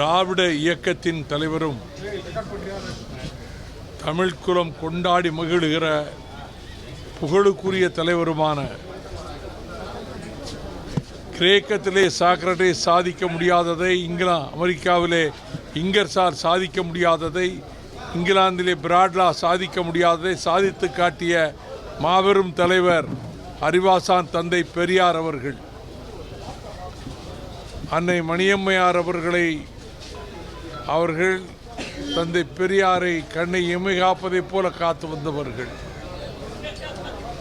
திராவிட இயக்கத்தின் தலைவரும் தமிழ்குலம் கொண்டாடி மகிழுகிற புகழுக்குரிய தலைவருமான கிரேக்கத்திலே சாக்ரட்டிஸ் சாதிக்க முடியாததை இங்கிலா அமெரிக்காவிலே இங்கர்சார் சாதிக்க முடியாததை இங்கிலாந்திலே பிராட்லா சாதிக்க முடியாததை சாதித்து காட்டிய மாபெரும் தலைவர் அறிவாசான் தந்தை பெரியார் அவர்கள். அன்னை மணியம்மையார் அவர்களை அவர்கள் தந்தை பெரியாரை கண்ணை இமை காப்பதைப் போல காத்து வந்தவர்கள்.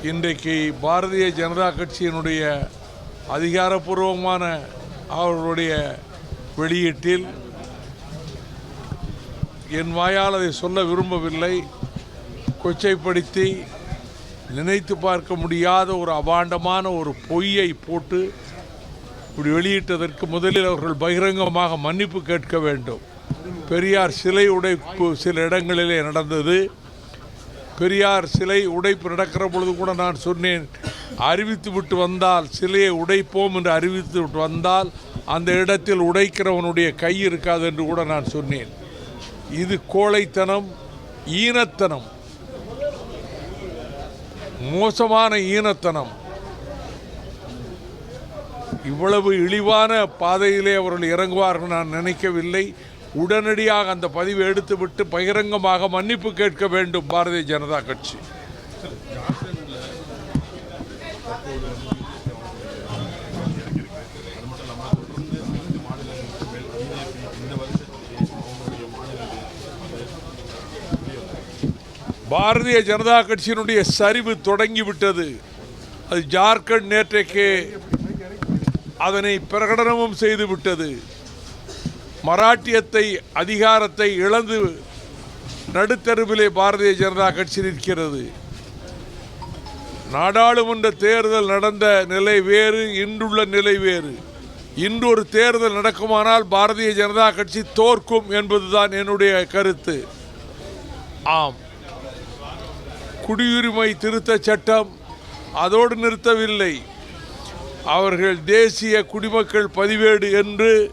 இன்றைக்கு பாரதிய ஜனதா கட்சியினுடைய அதிகாரப்பூர்வமான அவர்களுடைய வெளியீட்டில் என் வாயால் அதை சொல்ல விரும்பவில்லை. கொச்சைப்படுத்தி நினைத்து பார்க்க முடியாத ஒரு அபாண்டமான ஒரு பொய்யை போட்டு இப்படி வெளியிட்டதற்கு முதலில் அவர்கள் பகிரங்கமாக மன்னிப்பு கேட்க வேண்டும். பெரியார் சிலை உடைப்பு சில இடங்களிலே நடந்தது. பெரியார் சிலை உடைப்பு நடக்கிற பொழுது கூட நான் சொன்னேன் அறிவித்து விட்டு வந்தால் சிலையை உடைப்போம் என்று அறிவித்து விட்டு வந்தால் அந்த இடத்தில் உடைக்கிறவனுடைய கை இருக்காது என்று கூட நான் சொன்னேன். இது கோழைத்தனம் ஈனத்தனம். மோசமான ஈனத்தனம். இவ்வளவு இழிவான பாதையிலே அவர்கள் இறங்குவார்கள் நான் நினைக்கவில்லை. உடனடியாக அந்த பதிவு எடுத்துவிட்டு பகிரங்கமாக மன்னிப்பு கேட்க வேண்டும் பாரதிய ஜனதா கட்சி. பாரதிய ஜனதா கட்சியினுடைய சரிவு தொடங்கிவிட்டது. அது ஜார்க்கண்ட் நேற்றைக்கு அதனை பிரகடனமும் செய்து விட்டது மராட்டியத்தை அதிகாரத்தை இழந்து நடுத்தருவிலே பாரதிய ஜனதா கட்சி நிற்கிறது. நாடாளுமன்ற தேர்தல் நடந்த நிலை வேறு இன்றுள்ள நிலை வேறு. இன்று ஒரு தேர்தல் நடக்குமானால் பாரதிய ஜனதா கட்சி தோற்கும் என்பதுதான் என்னுடைய கருத்து. ஆம். குடியுரிமை திருத்த சட்டம் அதோடு நிறுத்தவில்லை. அவர்கள் தேசிய குடிமக்கள் பதிவேடு என்று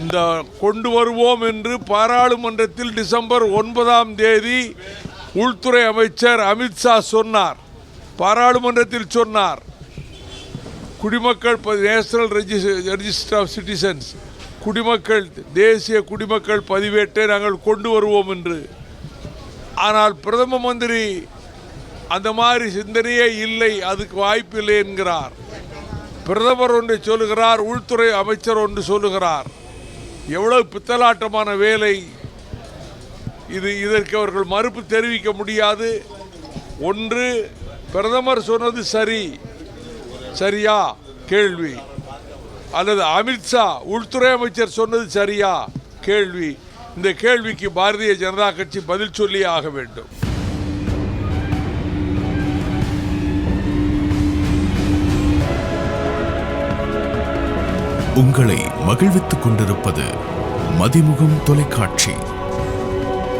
இந்த கொண்டு வருவோம் என்று பாராளுமன்றத்தில் டிசம்பர் ஒன்பதாம் தேதி உள்துறை அமைச்சர் அமித்ஷா சொன்னார். பாராளுமன்றத்தில் சொன்னார். குடிமக்கள் நேஷனல் ரெஜிஸ்டர் ஆஃப் சிட்டிசன்ஸ் குடிமக்கள் தேசிய குடிமக்கள் பதிவேட்டை நாங்கள் கொண்டு வருவோம் என்று. ஆனால் பிரதம மந்திரி அந்த மாதிரி சிந்தனையே இல்லை அதுக்கு வாய்ப்பு இல்லை என்கிறார். பிரதமர் ஒன்று சொல்லுகிறார் உள்துறை அமைச்சர் ஒன்று சொல்லுகிறார். எவ்வளவு பித்தலாட்டமான வேலை. இது இதற்கு அவர்கள் மறுப்பு தெரிவிக்க முடியாது. ஒன்று பிரதமர் சொன்னது சரி. சரியா? கேள்வி. அல்லது அமித்ஷா உள்துறை அமைச்சர் சொன்னது சரியா? கேள்வி. இந்த கேள்விக்கு பாரதிய ஜனதா கட்சி பதில் சொல்லியே ஆக வேண்டும். உங்களை மகிழ்வித்துக் கொண்டிருப்பது மதிமுகம் தொலைக்காட்சி.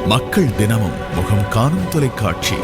மக்கள் தினமும் முகம் காணும் தொலைக்காட்சி.